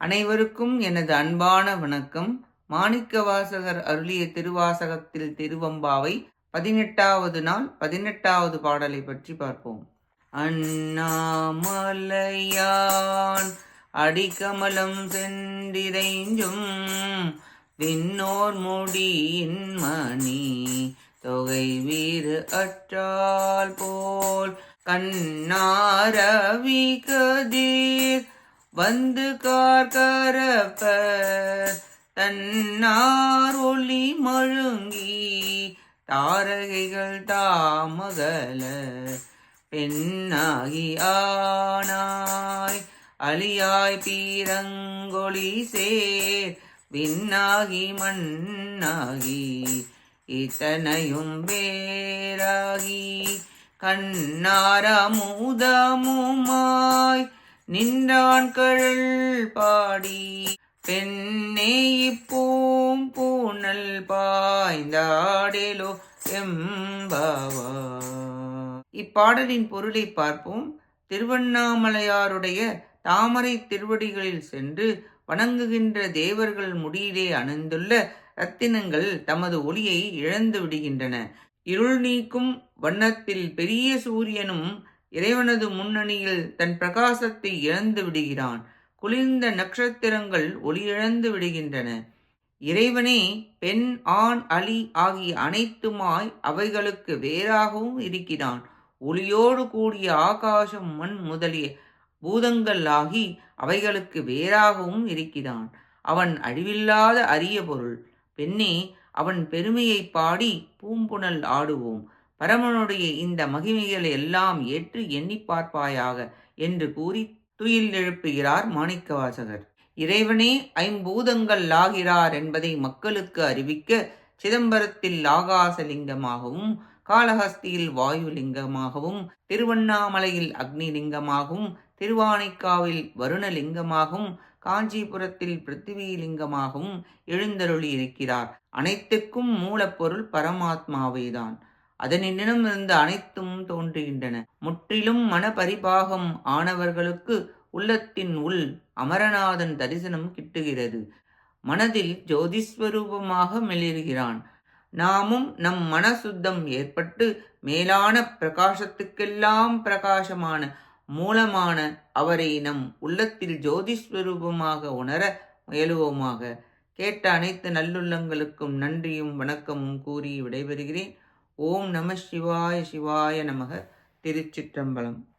அனைவருக்கும் எனது அன்பான வணக்கம். மாணிக்கவாசகர் அருளிய திருவாசகத்தில் திருவம்பாவை பதினெட்டாவது நாள் பதினெட்டாவது பாடலை பற்றி பார்ப்போம். அண்ணாமலையான் அடிக்கமலம் சென்றிரைஞ்சும் விண்ணோர் முடியின் மணி தொகை வீறு அற்றால் போல் கண்ணாரவி கதிர் வந்து கார்கரப்ப தன்னார் ஒளி மழுங்கி தாரகைகள் தாமகல பெண்ணாகி ஆனாய் அழியாய் பீரங்கொழி சேர் விண்ணாகி மண்ணாகி இத்தனையும் வேறாகி கண்ணாரமுதமுமாய் மூதமுமாய் கழல் பாடி. பெண்ணே இப்பூம் பூனல் பாய்ந்தாடேலோ எம்பாவா. இப்பாடலின் பொருளை பார்ப்போம். திருவண்ணாமலையாருடைய தாமரை திருவடிகளில் சென்று வணங்குகின்ற தேவர்கள் முடியிலே அணிந்துள்ள ரத்தினங்கள் தமது ஒளியை இழந்து விடுகின்றன. இருள் நீக்கும் வண்ணத்தில் பெரிய சூரியனும் இறைவனது முன்னணியில் தன் பிரகாசத்தை இழந்து விடுகிறான். குளிர்ந்த நட்சத்திரங்கள் ஒளியிழந்து விடுகின்றன. இறைவனே பெண் ஆண் அலி ஆகிய அனைத்துமாய் அவைகளுக்கு வேறாகவும் இருக்கிறான். ஒளியோடு கூடிய ஆகாசம் மண் முதலிய பூதங்கள் ஆகி அவைகளுக்கு வேறாகவும் இருக்கிறான். அவன் அழிவில்லாத அரிய பொருள். பெண்ணே அவன் பெருமையை பாடி பூம்புணல் ஆடுவோம். பரமனுடைய இந்த மகிமைகளை எல்லாம் ஏற்று எண்ணி பார்ப்பாயாக என்று கூறி துயில் எழுப்புகிறார் மாணிக்கவாசகர். இறைவனே ஐம்பூதங்கள் ஆகிறார் என்பதை மக்களுக்கு அறிவிக்க சிதம்பரத்தில் ஆகாசலிங்கமாகவும் காளஹஸ்தியில் வாயுலிங்கமாகவும் திருவண்ணாமலையில் அக்னிலிங்கமாகவும் திருவானைக்காவில் வருணலிங்கமாகவும் காஞ்சிபுரத்தில் பிருத்திவிலிங்கமாகவும் எழுந்தருளி இருக்கிறார் அனைத்துக்கும் மூலப்பொருள் பரமாத்மாவேதான். அதனிடமிருந்து அனைத்தும் தோன்றுகின்றன. முற்றிலும் மனபரிபாகம் ஆனவர்களுக்கு உள்ளத்தின் உள் அமரநாதன் தரிசனம் கிட்டுகிறது. மனதில் ஜோதிஸ்வரூபமாக மெளிர்கிறான். நாமும் நம் மனசுத்தம் ஏற்பட்டு மேலான பிரகாசத்துக்கெல்லாம் பிரகாசமான மூலமான அவரை நம் உள்ளத்தில் ஜோதிஸ்வரூபமாக உணர முயலுவோமாக. கேட்ட அனைத்து நல்லுள்ளங்களுக்கும் நன்றியும் வணக்கமும் கூறி விடைபெறுகிறேன். ஓம் நம சிவாய சிவாய நமக. திருச்சிற்றம்பலம்.